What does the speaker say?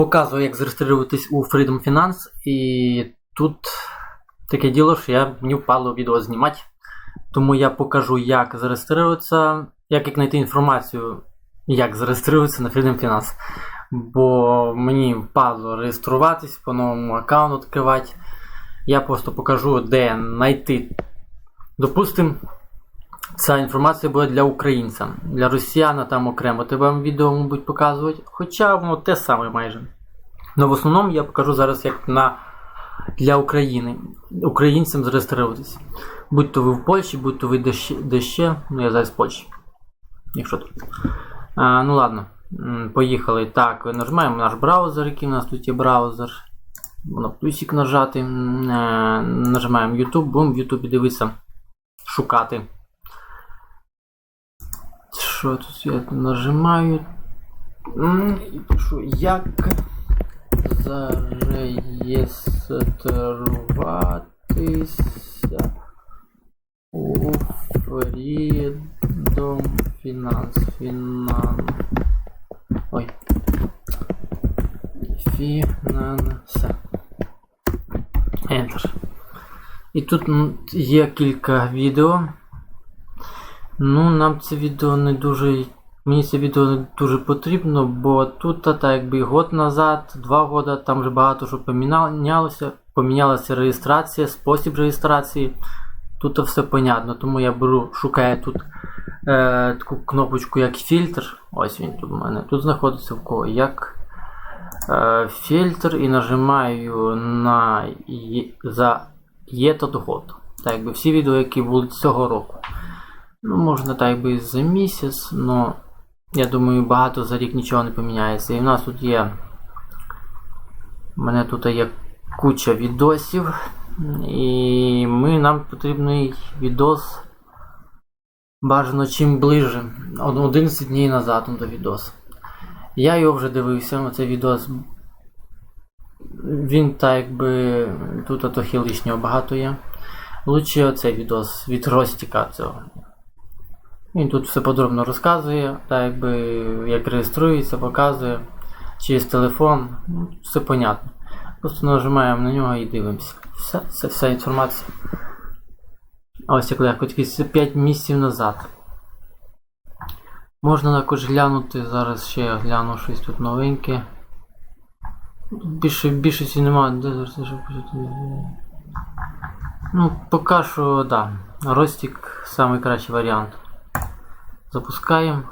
Показую, як зареєструватись у Freedom Finance. І тут таке діло, що я мені впало відео знімати. Тому я покажу, як зареєструватися, як, як знайти інформацію, як зареєструватися на Freedom Finance. Бо мені впало реєструватись, по новому аккаунт відкривати. Я просто покажу, де знайти. Допустим, ця інформація буде для українця. Для росіяна там окремо тебе відео, мабуть, показувати. Хоча воно те саме майже. Но в основному я покажу зараз, як на для України. Українцям зареєструватись. Будь то ви в Польщі, будь то ви де ще. Ну я зараз в Польщі. Якщо тут. А, ну ладно. Поїхали. Так, нажимаємо наш браузер, який у нас тут є браузер. Воно плюсик нажати. Е, Нажимаємо YouTube, будемо в YouTube дивитися, шукати. Що тут я нажимаю? І пишу, як зареєструватися у Freedom Finance. Finan... Ой. Finance. Enter. І тут є кілька відео. Ну, нам це відео не дуже. Мені це відео не дуже потрібно, бо тут, та, так якби год назад, два роки, там вже багато що помінялося. Помінялася реєстрація, спосіб реєстрації. Тут все понятно, тому я беру, шукаю тут е, таку кнопочку як фільтр. Ось він тут у мене. Тут знаходиться в кого як е, фільтр і нажимаю на є- за є тут год. Так якби всі відео, які були цього року. Ну, можна так якби за місяць, але я думаю, багато за рік нічого не поміняється. І в нас тут є. У мене тут є куча відосів. І ми, нам потрібний відос бажано чим ближе. 11 днів назад до відос. Я його вже дивився, оцей відос. Він так якби. Тут трохи лишнього багато є. Лучше оцей відос від Ростіка цього. Він тут все подробно розказує, так якби як реєструється, показує через телефон. Ну, все понятно. Просто нажимаємо на нього і дивимося. Все, це вся інформація. А Ось як легко, тільки це 5 місяців назад. Можна також глянути, зараз ще я гляну щось тут новеньке. Більше більшості немає. Де зараз? Ну, поки що, да. Ростик найкращий варіант. Запускаємо.